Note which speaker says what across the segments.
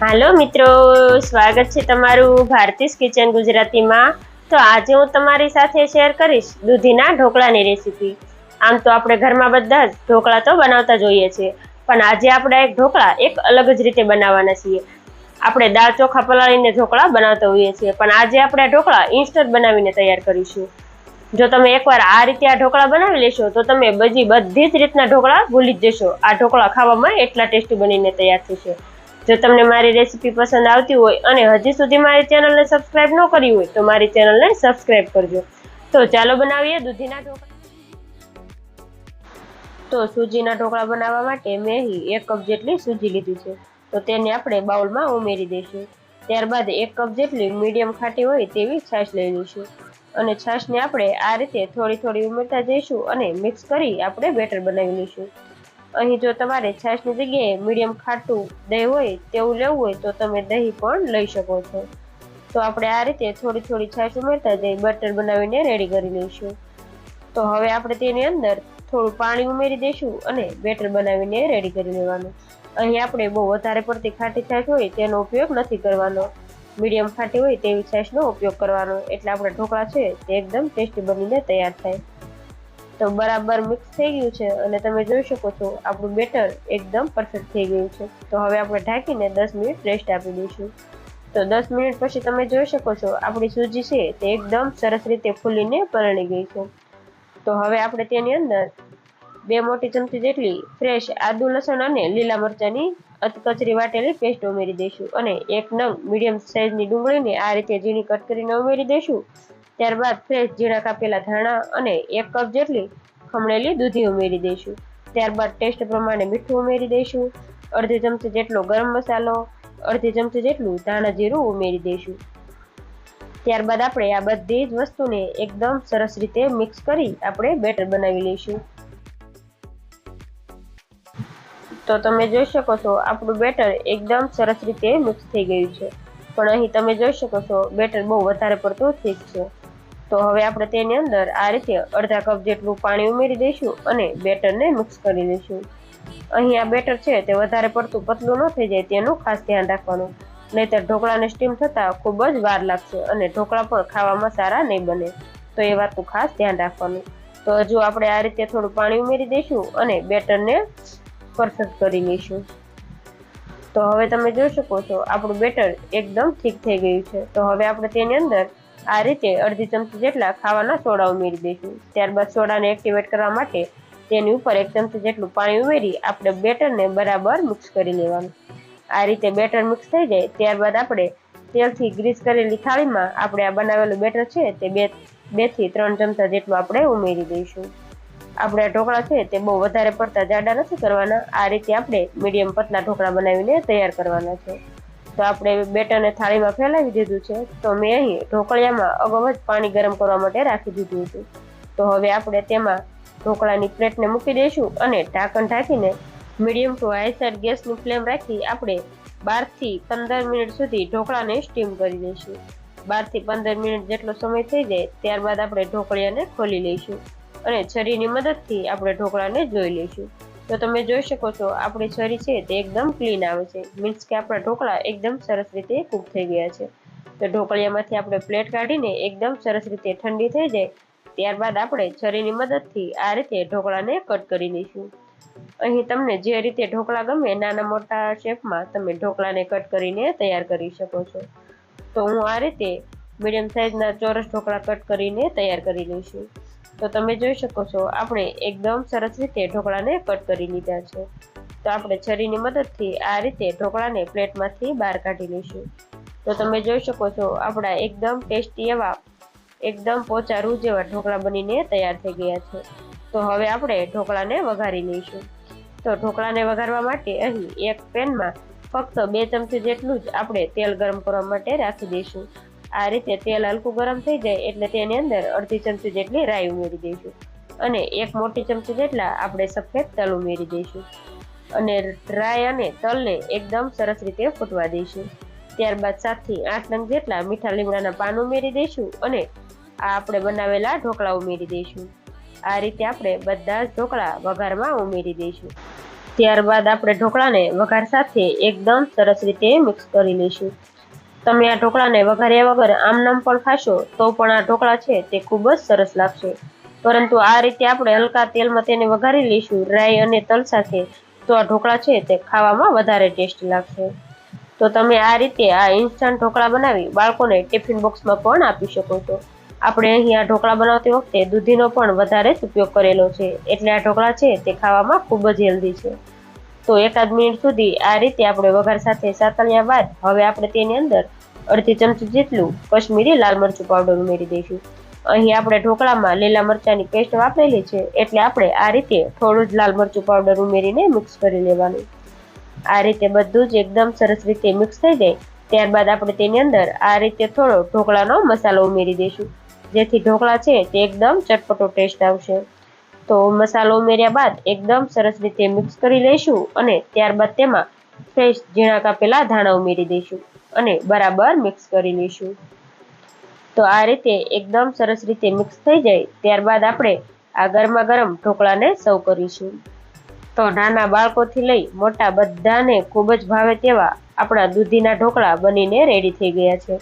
Speaker 1: હાલો મિત્રો, સ્વાગત છે તમારું ભારતીસ કિચન ગુજરાતીમાં. તો આજે હું તમારી સાથે શેર કરીશ દૂધીના ઢોકળાની રેસીપી. આમ તો આપણે ઘરમાં બધા જ ઢોકળા તો બનાવતા જોઈએ છીએ પણ આજે આપણે એક ઢોકળા એક અલગ જ રીતે બનાવવાના છીએ. આપણે દાળ ચોખા પલાળીને ઢોકળા બનાવતા હોઈએ છીએ, પણ આજે આપણે ઢોકળા ઇન્સ્ટન્ટ બનાવીને તૈયાર કરીશું. જો તમે એકવાર આ રીતે આ ઢોકળા બનાવી લેશો, તો તમે બધી બધી જ રીતના ઢોકળા ભૂલી જ જશો. આ ઢોકળા ખાવામાં એટલા ટેસ્ટી બનીને તૈયાર થશે. જો તમને મારી રેસીપી પસંદ આવતી હોય અને હજી સુધી મારી ચેનલને સબસ્ક્રાઈબ ન કરી હોય તો મારી ચેનલને સબસ્ક્રાઈબ કરજો. તો ચાલો બનાવીએ દૂધીના ઢોકળા. તો સૂજીના ઢોકળા બનાવવા માટે મેં એક કપ જેટલી સૂજી લીધી છે. તો તેને આપણે બાઉલમાં ઉમેરી દઈશું. ત્યારબાદ એક કપ જેટલી મીડિયમ ખાટી હોય તેવી છાશ લઈ લઈશું. અને છાશને આપણે આ રીતે થોડી થોડી ઉમેરતા જઈશું અને મિક્સ કરી આપણે બેટર બનાવી લઈશું. અહીં જો તમારે છાશની જગ્યાએ મીડિયમ ખાટું દહીં હોય તેવું લેવું હોય તો તમે દહીં પણ લઈ શકો છો. તો આપણે આ રીતે થોડી થોડી છાશ ઉમેરતા જઈ બટર બનાવીને રેડી કરી લઈશું. તો હવે આપણે તેની અંદર થોડું પાણી ઉમેરી દઈશું અને બેટર બનાવીને રેડી કરી લેવાનું. અહીં આપણે બહુ વધારે પડતી ખાટી છાશ હોય તેનો ઉપયોગ નથી કરવાનો. મીડિયમ ખાટી હોય તેવી છાશનો ઉપયોગ કરવાનો. એટલે આપણા ઢોકળા છે તે એકદમ ટેસ્ટી બનીને તૈયાર થાય. તો બરાબર મિક્સ થઈ ગયું છે અને તમે જોઈ શકો છો, આપણું બેટર એકદમ પરફેક્ટ થઈ ગયું છે. તો હવે આપણે ઢાંકીને દસ મિનિટ રેસ્ટ આપી દઈશું. તો દસ મિનિટ પછી તમે જોઈ શકો છો, આપણી સૂજી છે તે એકદમ સરસ રીતે ફૂલીને પરણી ગઈ છે. તો હવે આપણે તેની અંદર બે મોટી ચમચી જેટલી ફ્રેશ આદુ, લસણ અને લીલા મરચાંની અધકચરી વાટેલી પેસ્ટ ઉમેરી દઈશું અને એક નંગ મીડિયમ સાઇઝની ડુંગળીને આ રીતે ઝીણી કટ કરીને ઉમેરી દઈશું. ત્યારબાદ ફ્રેશ જીરા કાપેલા ધાણા અને એક કપ જેટલી ખમણેલી દૂધી ઉમેરી દઈશું. ત્યારબાદ ટેસ્ટ પ્રમાણે મીઠું ઉમેરી દઈશું. અડધી ચમચી જેટલો ગરમ મસાલો, અડધી ચમચી જેટલું ધાણા જીરું ઉમેરી દઈશું. ત્યારબાદ આપણે આ બધી જ વસ્તુને એકદમ સરસ રીતે મિક્સ કરી આપણે બેટર બનાવી લઈશું. તો તમે જોઈ શકો છો, આપણું બેટર એકદમ સરસ રીતે મિક્સ થઈ ગયું છે. પણ અહીં તમે જોઈ શકો છો, બેટર બહુ વધારે પડતું થીક છે. તો હવે આપણે તેની અંદર આ રીતે અડધા કપ જેટલું પાણી ઉમેરી દઈશું અને બેટરને મિક્સ કરી દઈશું. અહીં આ બેટર છે તે વધારે પડતું પતલું ન થઈ જાય તેનું ખાસ ધ્યાન રાખવાનું. નહીતર ઢોકળાને સ્ટીમ થતાં ખૂબ જ વાર લાગશે અને ઢોકળા પણ ખાવામાં સારા નહીં બને. તો એ વાતનું ખાસ ધ્યાન રાખવાનું. તો હજુ આપણે આ રીતે થોડું પાણી ઉમેરી દઈશું અને બેટરને પરફેક્ટ કરી લઈશું. તો હવે તમે જોઈ શકો છો આપણું બેટર એકદમ ઠીક થઈ ગયું છે. તો હવે આપણે તેની અંદર આ રીતે અડધી ચમચી જેટલા ખાવાના સોડા ઉમેરી દઈશું. ત્યારબાદ સોડાને એક્ટિવેટ કરવા માટે તેની ઉપર એક ચમચી જેટલું પાણી ઉમેરી આપણે બેટરને બરાબર મિક્સ કરી લેવાનું. આ રીતે બેટર મિક્સ થઈ જાય, ત્યારબાદ આપણે તેલથી ગ્રીસ કરેલી થાળીમાં આપણે આ બનાવેલું બેટર છે તે બે, બેથી ત્રણ ચમચા જેટલું આપણે ઉમેરી દઈશું. આપણે આ ઢોકળા છે તે બહુ વધારે પડતા જાડા નથી કરવાના, આ રીતે આપણે મીડિયમ પતલા ઢોકળા બનાવીને તૈયાર કરવાના છે. તો આપણે બેટરને થાળીમાં ફેલાવી દીધું છે. તો મેં અહીં ઢોકળિયામાં અગાઉ જ પાણી ગરમ કરવા માટે રાખી દીધું હતું. તો હવે આપણે તેમાં ઢોકળાની પ્લેટને મૂકી દઈશું અને ઢાંકણ ઢાંકીને મીડિયમ ટુ હાઈ સાઈડ ગેસની ફ્લેમ રાખી આપણે બારથી પંદર મિનિટ સુધી ઢોકળાને સ્ટીમ કરી દઈશું. બારથી પંદર મિનિટ જેટલો સમય થઈ જાય ત્યારબાદ આપણે ઢોકળિયાને ખોલી લઈશું અને છરીની મદદથી આપણે ઢોકળાને જોઈ લઈશું. તો તમે જોઈ શકો છો, આપણી છરી છે તે એકદમ ક્લીન આવે છે. મીન્સ કે આપણા ઢોકળા એકદમ સરસ રીતે કૂક થઈ ગયા છે. તો ઢોકળિયામાંથી આપણે પ્લેટ કાઢીને એકદમ સરસ રીતે ઠંડી થઈ જાય, ત્યારબાદ આપણે છરીની મદદથી આ રીતે ઢોકળાને કટ કરી લઈશું અહીં તમને જે રીતે ઢોકળા ગમે નાના મોટા શેપમાં તમે ઢોકળાને કટ કરીને તૈયાર કરી શકો છો. તો હું આ રીતે મીડિયમ સાઇઝના ચોરસ ઢોકળા કટ કરીને તૈયાર કરી લઈશું તો તમે જોઈ શકો છો, આપણે એકદમ સરસ રીતે ઢોકળાને કટ કરી લીધા છે. તો આપણે છરીની મદદથી આ રીતે ઢોકળાને પ્લેટમાંથી બહાર કાઢી લઈશું. તો તમે જોઈ શકો છો, આપણા એકદમ ટેસ્ટી એવા, એકદમ પોચા રૂ જેવા ઢોકળા બનીને તૈયાર થઈ ગયા છે. તો હવે આપણે ઢોકળાને વઘારી લઈશું. તો ઢોકળાને વઘારવા માટે અહીં એક પેનમાં ફક્ત બે ચમચી જેટલું જ આપણે તેલ ગરમ કરવા માટે રાખી દઈશું. આ રીતે તેલ હલકું ગરમ થઈ જાય એટલે તેની અંદર અડધી ચમચી જેટલી રાઈ ઉમેરી દઈશું. અને એક મોટી ચમચી જેટલા આપણે સફેદ તલ ઉમેરી દઈશું. અને રાઈ અને તલને એકદમ સરસ રીતે ફૂટવા દઈશું. ત્યારબાદ સાતથી આઠ નંગ જેટલા મીઠા લીમડાના પાન ઉમેરી દઈશું અને આ આપણે બનાવેલા ઢોકળા ઉમેરી દઈશું. આ રીતે આપણે બધા જ ઢોકળા વઘારમાં ઉમેરી દઈશું. ત્યારબાદ આપણે ઢોકળાને વઘાર સાથે એકદમ સરસ રીતે મિક્સ કરી લઈશું. તમે આ ઢોકળાને વઘાર્યા વગર આમનામ પણ ખાશો, તો પણ આ ઢોકળા છે તે ખૂબ જ સરસ લાગશે. પરંતુ આ રીતે આપણે હલકા તેલમાં તેને વઘારી લઈશું, રાઈ અને તલ સાથે. તો આ ઢોકળા છે તે ખાવામાં વધારે ટેસ્ટી લાગશે. તો તમે આ રીતે આ ઇન્સ્ટન્ટ ઢોકળા બનાવી બાળકોને ટિફિન બોક્સમાં પણ આપી શકો છો. આપણે અહીં આ ઢોકળા બનાવતી વખતે દૂધીનો પણ વધારે જ ઉપયોગ કરેલો છે, એટલે આ ઢોકળા છે તે ખાવામાં ખૂબ જ હેલ્ધી છે. તો એકાદ મિનિટ સુધી આ રીતે આપણે વઘાર સાથે સાતળ્યા બાદ, હવે આપણે તેની અંદર અડધી ચમચી જેટલું કશ્મીરી લાલ મરચું પાવડર ઉમેરી દઈશું. અહીં આપણે ઢોકળામાં લીલા મરચાંની પેસ્ટ વાપરેલી છે, એટલે આપણે આ રીતે થોડું જ લાલ મરચું પાવડર ઉમેરીને મિક્સ કરી લેવાનું. આ રીતે બધું જ એકદમ સરસ રીતે મિક્સ થઈ જાય, ત્યારબાદ આપણે તેની અંદર આ રીતે થોડો ઢોકળાનો મસાલો ઉમેરી દઈશું. જેથી ઢોકળા છે તે એકદમ ચટપટો ટેસ્ટ આવશે. તો મસાલો ઉમેર્યા બાદ એકદમ સરસ રીતે મિક્સ કરી લઈશું અને ત્યારબાદ તેમાં ફ્રેશ ઝીણા કાપેલા ધાણા ઉમેરી દઈશું. અને બરાબર મિક્સ કરી લઈશું. તો આ રીતે એકદમ સરસ રીતે મિક્સ થઈ જાય, ત્યારબાદ આપણે આ ગરમા ગરમ ઢોકળાને સર્વ કરીશું. તો નાના બાળકોથી લઈ મોટા બધાને ખૂબ જ ભાવે તેવા આપણા દૂધીના ઢોકળા બનીને રેડી થઈ ગયા છે.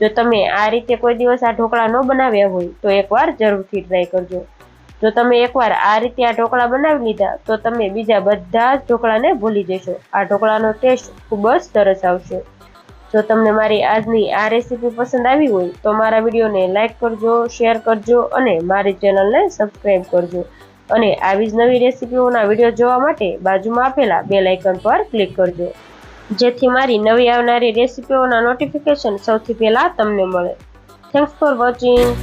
Speaker 1: જો તમે આ રીતે કોઈ દિવસ આ ઢોકળા ન બનાવ્યા હોય, તો એકવાર જરૂરથી ટ્રાય કરજો. જો તમે એકવાર આ રીતે આ ઢોકળા બનાવી લીધા, તો તમે બીજા બધા જ ઢોકળાને ભૂલી જશો. આ ઢોકળાનો ટેસ્ટ ખૂબ જ સરસ આવશે. જો તમને મારી આજની આ રેસીપી પસંદ આવી હોય, તો મારા વિડીયોને લાઇક કરજો શેર કરજો અને મારી ચેનલને સબસ્ક્રાઈબ કરજો. અને આવી જ નવી રેસીપીઓના વીડિયો જોવા માટે બાજુમાં આપેલા બે લાઇકન પર ક્લિક કરજો. જેથી મારી નવી આવનારી રેસીપીઓના નોટિફિકેશન સૌથી પહેલાં તમને મળે. Thanks for watching